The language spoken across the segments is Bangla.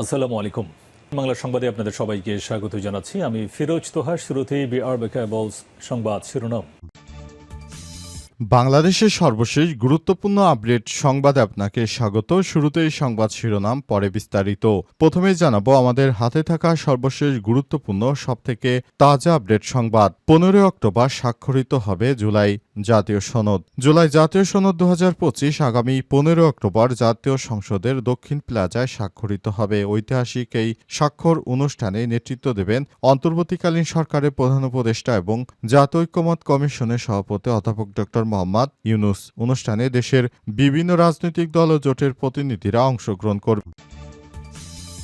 আসসালামু আলাইকুম। বাংলা সংবাদে আপনাদের সবাইকে স্বাগত জানাচ্ছি। আমি ফিরোজ শুরুতেই বিআর বেকাবলস সংবাদ শিরোনাম। বাংলাদেশের সর্বশেষ গুরুত্বপূর্ণ আপডেট সংবাদে আপনাকে স্বাগত। শুরুতেই সংবাদ শিরোনাম, পরে বিস্তারিত। প্রথমে জানাব, আমাদের হাতে থাকা সর্বশেষ গুরুত্বপূর্ণ, সবথেকে তাজা আপডেট সংবাদ। পনেরোই অক্টোবর স্বাক্ষরিত হবে জুলাই জাতীয় সনদ। জুলাই জাতীয় সনদ দু হাজার পঁচিশ আগামী পনেরো অক্টোবর জাতীয় সংসদের দক্ষিণ প্লাজায় স্বাক্ষরিত হবে। ঐতিহাসিক এই স্বাক্ষর অনুষ্ঠানে নেতৃত্ব দেবেন অন্তর্বর্তীকালীন সরকারের প্রধান উপদেষ্টা এবং জাতীয় ঐক্যমত কমিশনের সভাপতি অধ্যাপক ড মোহাম্মদ ইউনুস। অনুষ্ঠানে দেশের বিভিন্ন রাজনৈতিক দল ও জোটের প্রতিনিধিরা অংশগ্রহণ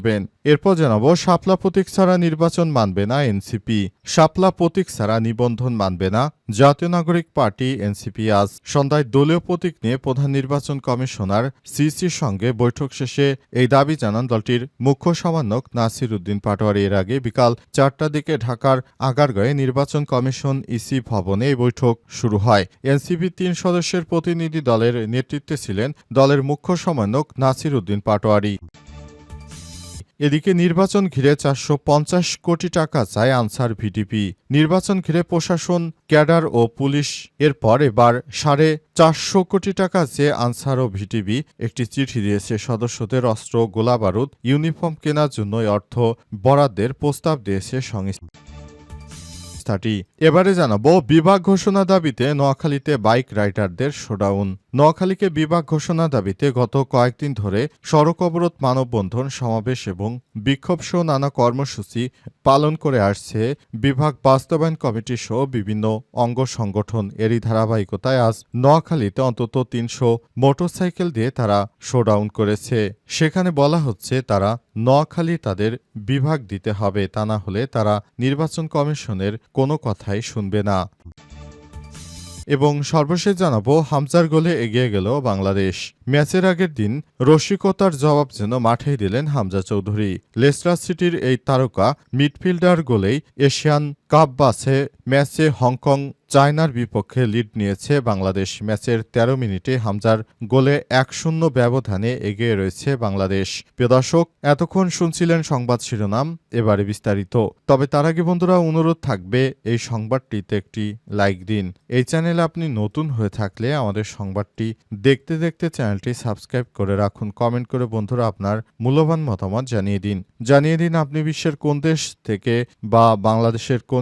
করবেন এরপর জানাব, শাপলা প্রতীক ছাড়া নির্বাচন মানবে না এনসিপি। শাপলা প্রতীক ছাড়া নিবন্ধন মানবে না জাতীয় নাগরিক পার্টি এনসিপি আজ। সন্ধ্যায় দলীয় প্রতীক নিয়ে প্রধান নির্বাচন কমিশনার সিসির সঙ্গে বৈঠক শেষে এই দাবি জানান দলটির মুখ্য সমন্বয়ক নাসির উদ্দিন পাটোয়ারি। এর আগে বিকাল চারটার দিকে ঢাকার আগারগাঁয়ে নির্বাচন কমিশন ইসি ভবনে এই বৈঠক শুরু হয়। এনসিপি তিন সদস্যের প্রতিনিধি দলের নেতৃত্বে ছিলেন দলের মুখ্য সমন্বয়ক নাসির উদ্দিন পাটোয়ারি। এদিকে নির্বাচন ঘিরে চারশো পঞ্চাশ কোটি টাকা চায় আনসার ভিডিপি। নির্বাচন ঘিরে প্রশাসন, ক্যাডার ও পুলিশ। এরপর এবার সাড়ে চারশো কোটি টাকা চেয়ে আনসার ও ভিটিবি একটি চিঠি দিয়েছে সদস্যদের অস্ত্র, গোলাবারুদ, ইউনিফর্ম কেনার জন্যই অর্থ বরাদ্দের প্রস্তাব দিয়েছে সংস্থা। সংস্থাটি। এবারে জানাব, বিভাগ ঘোষণা দাবিতে নোয়াখালীতে বাইক রাইডারদের শোডাউন। নোয়াখালীকে বিভাগ ঘোষণা দাবিতে গত কয়েকদিন ধরে সড়ক অবরোধ, মানববন্ধন, সমাবেশ এবং বিক্ষোভ সহ নানা কর্মসূচি পালন করে আসছে বিভাগ বাস্তবায়ন কমিটি সহ বিভিন্ন অঙ্গ সংগঠন। এরই ধারাবাহিকতায় আজ নোয়াখালীতে অন্তত তিনশো মোটরসাইকেল দিয়ে তারা শোডাউন করেছে। সেখানে বলা হচ্ছে, তারা নোয়াখালী তাদের বিভাগ দিতে হবে। তা না হলে তারা নির্বাচন কমিশনের কোনো কথাই শুনবে না। এবং সর্বশেষ জানাব, হামজার গোলে এগিয়ে গেল বাংলাদেশ। ম্যাচের আগের দিন রসিকতার জবাব যেন মাঠে দিলেন হামজা চৌধুরী। লেস্টার সিটির এই তারকা, মিডফিল্ডার গোলেই এশিয়ান কাপ বাসে ম্যাচে হংকং চায়নার বিপক্ষে লিড নিয়েছে বাংলাদেশ। ম্যাচের ১৩ মিনিটে হামজার গোলে এক শূন্য ব্যবধানে এগিয়ে রয়েছে বাংলাদেশ। প্রিয় দর্শক, এতক্ষণ শুনছিলেন সংবাদ শিরোনাম, এবারে বিস্তারিত। তবে তার আগে বন্ধুরা, অনুরোধ থাকবে এই সংবাদটিতে একটি লাইক দিন। এই চ্যানেলে আপনি নতুন হয়ে থাকলে আমাদের সংবাদটি দেখতে দেখতে চ্যানেলটি সাবস্ক্রাইব করে রাখুন। কমেন্ট করে বন্ধুরা আপনার মূল্যবান মতামত জানিয়ে দিন। জানিয়ে দিন আপনি বিশ্বের কোন দেশ থেকে বা বাংলাদেশের কোন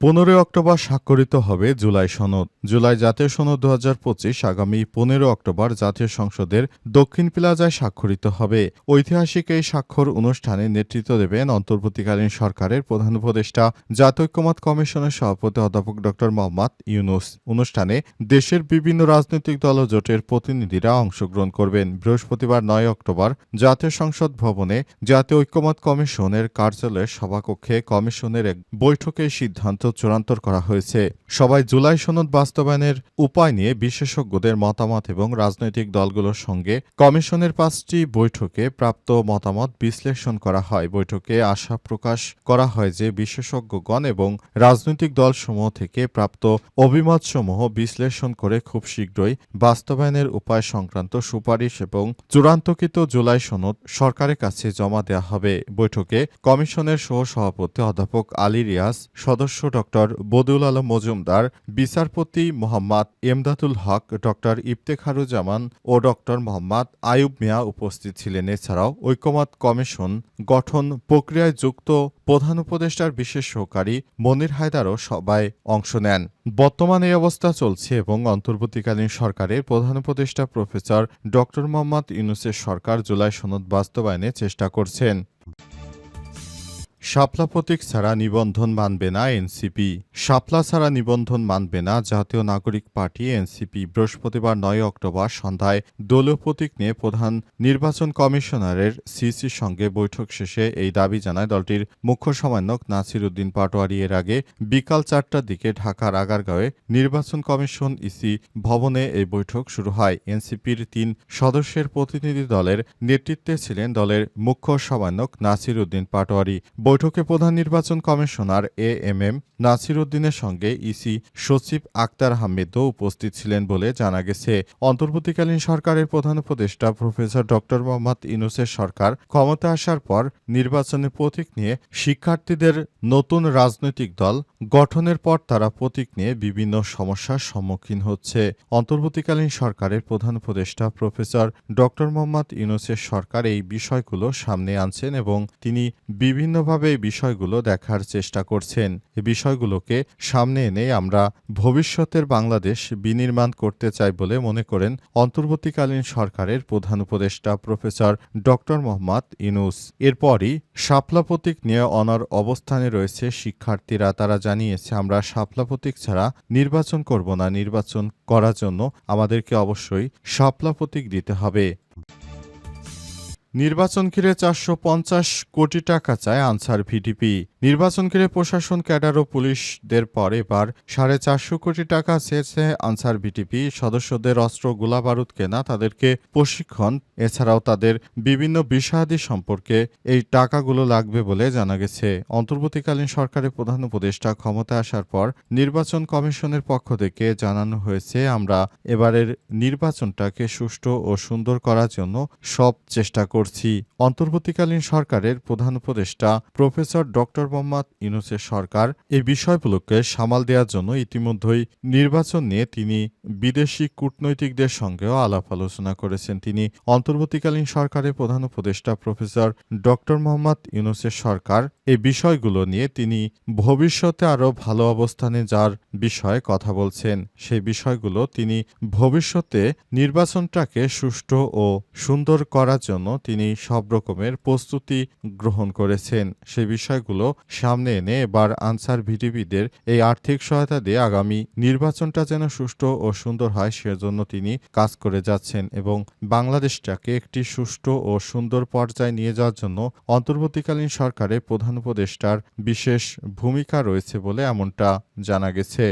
পনেরোই অক্টোবর স্বাক্ষরিত হবে জুলাই সনদ। জুলাই জাতীয় সনদ দু হাজার পঁচিশ আগামী পনেরো অক্টোবর জাতীয় সংসদের দক্ষিণ প্লাজায় স্বাক্ষরিত হবে। ঐতিহাসিক এই স্বাক্ষর অনুষ্ঠানে নেতৃত্ব দেবেন অন্তর্বর্তীকালীন সরকারের প্রধান উপদেষ্টা, জাতীয় ঐক্যমত কমিশনের সভাপতি অধ্যাপক ড মোহাম্মদ ইউনুস। অনুষ্ঠানে দেশের বিভিন্ন রাজনৈতিক দল ও জোটের প্রতিনিধিরা অংশগ্রহণ করবেন। বৃহস্পতিবার নয় অক্টোবর জাতীয় সংসদ ভবনে জাতীয় ঐক্যমত কমিশনের কার্যালয়ের সভাকক্ষে কমিশনের এক বৈঠকে সিদ্ধান্ত চূড়ান্ত করা হয়েছে। সবাই জুলাই সনদ বাস্তবায়নের উপায় নিয়ে বিশেষজ্ঞদের মতামত এবং রাজনৈতিক দলগুলোর সঙ্গে কমিশনের পাঁচটি বৈঠকে প্রাপ্ত মতামত বিশ্লেষণ করা হয়। বৈঠকে আশা প্রকাশ করা হয় যে বিশেষজ্ঞগণ এবং রাজনৈতিক দলসমূহ থেকে প্রাপ্ত অভিমতসমূহ বিশ্লেষণ করে খুব শীঘ্রই বাস্তবায়নের উপায় সংক্রান্ত সুপারিশ এবং চূড়ান্তকৃত জুলাই সনদ সরকারের কাছে জমা দেওয়া হবে। বৈঠকে কমিশনের সহ সভাপতি অধ্যাপক আলী রিয়াজ সদস্য ড বদিউল আলম মজুমদার, বিচারপতি মোহাম্মদ এমদাদুল হক ড ইফতেখারুজ্জামান ও ড মোহাম্মদ আয়ুব মিয়া উপস্থিত ছিলেন। এছাড়াও ঐক্যমত কমিশন গঠন প্রক্রিয়ায় যুক্ত প্রধান উপদেষ্টার বিশেষ সহকারী মনির হায়দারও সবাই অংশ নেন। বর্তমানে এই অবস্থা চলছে এবং অন্তর্বর্তীকালীন সরকারের প্রধান উপদেষ্টা প্রফেসর ডক্টর মোহাম্মদ ইউনুসের সরকার জুলাই সনদ বাস্তবায়নে চেষ্টা করছেন। শাপলা প্রতীক ছাড়া নিবন্ধন মানবে না এনসিপি। শাপলা ছাড়া নিবন্ধন মানবে না জাতীয় নাগরিক পার্টি এনসিপি। বৃহস্পতিবার নয় অক্টোবর সন্ধ্যায় দলীয় প্রতীক নিয়ে প্রধান নির্বাচন কমিশনারের সিসির সঙ্গে বৈঠক শেষে এই দাবি জানায় দলটির মুখ্য সমন্বয়ক নাসির উদ্দিন পাটোয়ারি। এর আগে বিকাল চারটার দিকে ঢাকার আগারগাঁওয়ে নির্বাচন কমিশন ইসি ভবনে এই বৈঠক শুরু হয়। এনসিপির তিন সদস্যের প্রতিনিধি দলের নেতৃত্বে ছিলেন দলের মুখ্য সমন্বয়ক নাসির উদ্দিন পাটোয়ারি। বৈঠকে প্রধান নির্বাচন commissioner A M M Nasir উদ্দিনের সঙ্গে ইসি সচিব আক্তার আহমেদও উপস্থিত ছিলেন বলে জানা গেছে। অন্তর্বর্তীকালীন সরকারের প্রধান উপদেষ্টা প্রফেসর ডক্টর মোহাম্মদ ইনুসের সরকার ক্ষমতা আসার পর নির্বাচনে প্রতীক নিয়ে শিক্ষার্থীদের নতুন রাজনৈতিক দল গঠনের পর তারা প্রতীক নিয়ে বিভিন্ন সমস্যার সম্মুখীন হচ্ছে। অন্তর্বর্তীকালীন সরকারের প্রধান উপদেষ্টা প্রফেসর ডক্টর মোহাম্মদ ইউনুসের সরকার এই বিষয়গুলো সামনে আনছেন এবং তিনি বিভিন্নভাবে এই বিষয়গুলো দেখার চেষ্টা করছেন? এই বিষয়গুলোকে সামনে এনে আমরা ভবিষ্যতের বাংলাদেশ বিনির্মাণ করতে চাই বলে মনে করেন অন্তর্বর্তীকালীন সরকারের প্রধান উপদেষ্টা প্রফেসর ডক্টর মোহাম্মদ ইনুস এরপরই শাপলা প্রতীক নিয়ে অনার অবস্থানে রয়েছে শিক্ষার্থীরা। তারা জানিয়েছে, আমরা শাপলা প্রতীক ছাড়া নির্বাচন করব না। নির্বাচন করার জন্য আমাদেরকে অবশ্যই শাপলা প্রতীক দিতে হবে। নির্বাচন ঘিরে চারশো পঞ্চাশ কোটি টাকা চায় আনসার ভিডিপি। নির্বাচন ঘিরে প্রশাসন, ক্যাডার ও পুলিশদের পর এবার সাড়ে চারশো কোটি টাকা চেয়েছে আনসার ভিডিপি। সদস্যদের অস্ত্র, গোলাবারুদ কেনা, তাদেরকে প্রশিক্ষণ, এছাড়াও তাদের বিভিন্ন বিষয়াদি সম্পর্কে এই টাকাগুলো লাগবে বলে জানা গেছে। অন্তর্বর্তীকালীন সরকারের প্রধান উপদেষ্টা ক্ষমতা আসার পর নির্বাচন কমিশনের পক্ষ থেকে জানানো হয়েছে, আমরা এবারের নির্বাচনটাকে সুষ্ঠু ও সুন্দর করার জন্য সব চেষ্টা করছি। অন্তর্বর্তীকালীন সরকারের প্রধান উপদেষ্টা প্রফেসর ডক্টর মোহাম্মদ ইউনুসের সরকার এই বিষয়গুলোকে সামাল দেওয়ার জন্য ইতিমধ্যেই নির্বাচন নিয়ে তিনি বিদেশি কূটনৈতিকদের সঙ্গেও আলাপ আলোচনা করেছেন। তিনি অন্তর্বর্তীকালীন সরকারের প্রধান উপদেষ্টা প্রফেসর ডক্টর মোহাম্মদ ইউনুসের সরকার এই বিষয়গুলো নিয়ে তিনি ভবিষ্যতে আরও ভালো অবস্থানে যার বিষয়ে কথা বলছেন। সেই বিষয়গুলো তিনি ভবিষ্যতে নির্বাচনটাকে সুষ্ঠু ও সুন্দর করার জন্য তিনি সব রকমের প্রস্তুতি গ্রহণ করেছেন। সে বিষয়গুলো সামনে এনে এবার আনসার ভিডিপিদের এই আর্থিক সহায়তা দিয়ে আগামী নির্বাচনটা যেন সুষ্ঠু ও সুন্দর হয় সেজন্য তিনি কাজ করে যাচ্ছেন এবং বাংলাদেশটাকে একটি সুষ্ঠু ও সুন্দর পর্যায়ে নিয়ে যাওয়ার জন্য অন্তর্বর্তীকালীন সরকারের প্রধান উপদেষ্টার বিশেষ ভূমিকা রয়েছে বলে এমনটা জানা গেছে।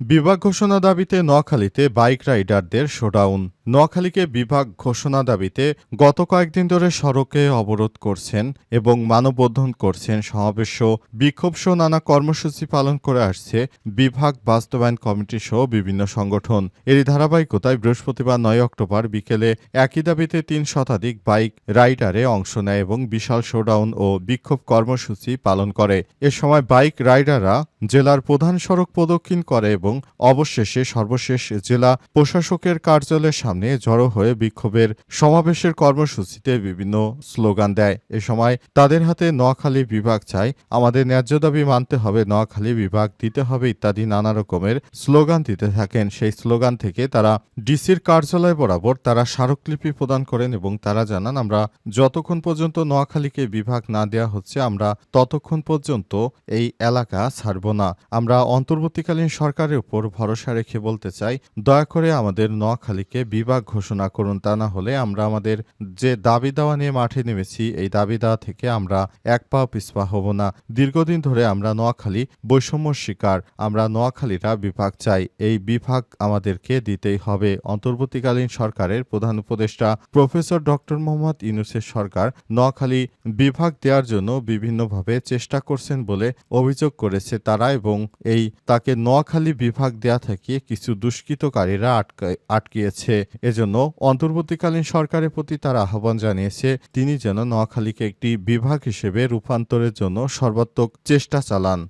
বিভাগ ঘোষণা দাবিতে নোয়াখালীতে বাইক রাইডারদের শোডাউন। নোয়াখালীকে বিভাগ ঘোষণা দাবিতে গত কয়েকদিন ধরে সড়কে অবরোধ করছেন এবং মানববন্ধন করছেন সমাবেশ। বিক্ষোভ সহ নানা কর্মসূচি পালন করে আসছে বিভাগ বাস্তবায়ন কমিটি সহ বিভিন্ন সংগঠন। এরই ধারাবাহিকতায় বৃহস্পতিবার নয় অক্টোবর বিকেলে একই দাবিতে তিন শতাধিক বাইক রাইডারে অংশ নেয় এবং বিশাল শোডাউন ও বিক্ষোভ কর্মসূচি পালন করে। এ সময় বাইক রাইডাররা জেলার প্রধান সড়ক প্রদক্ষিণ করে এবং অবশেষে সর্বশেষ জেলা প্রশাসকের কার্যালয়ের সামনে জড়ো হয়ে বিক্ষোভের সমাবেশের কর্মসূচিতে বিভিন্ন স্লোগান দেয়। এ সময় তাদের হাতে নোয়াখালী বিভাগ চাই, আমাদের ন্যায্য দাবি মানতে হবে, নোয়াখালী বিভাগ দিতে হবে ইত্যাদি নানা রকমের স্লোগান দিতে থাকেন। সেই স্লোগান থেকে তারা ডিসির কার্যালয় বরাবর তারা স্মারকলিপি প্রদান করেন এবং তারা জানান, আমরা যতক্ষণ পর্যন্ত নোয়াখালীকে বিভাগ না দেওয়া হচ্ছে, আমরা ততক্ষণ পর্যন্ত এই এলাকা ছাড়ব না। আমরা অন্তর্বর্তীকালীন সরকারের উপর ভরসা রেখে বলতে চাই, দয়া করে আমাদের নোয়াখালীকে বিভাগ ঘোষণা করুন। তা না হলে আমরা আমাদের যে দাবি দাওয়া নিয়ে মাঠে নেমেছি, এই দাবি দাওয়া থেকে আমরা এক পা পিছপা হব না। দীর্ঘদিন ধরে আমরা নোয়াখালী বৈষম্য শিকার। আমরা নোয়াখালীরা বিভাগ চাই। এই বিভাগ আমাদেরকে দিতেই হবে। অন্তর্বর্তীকালীন সরকারের প্রধান উপদেষ্টা প্রফেসর ডক্টর মোহাম্মদ ইউনুসের সরকার নোয়াখালী বিভাগ দেওয়ার জন্য বিভিন্নভাবে চেষ্টা করছেন বলে অভিযোগ করেছে তারা এবং এই তাকে নোয়াখালী বিভাগ দেয়া থেকে কিছু দুষ্কৃতকারীরা আটকে, আটকিয়েছে। এজন্য অন্তর্বর্তীকালীন সরকারের প্রতি তার আহ্বান জানিয়েছে, তিনি যেন নোয়াখালীকে একটি বিভাগ হিসেবে রূপান্তরের জন্য সর্বাত্মক চেষ্টা চালান।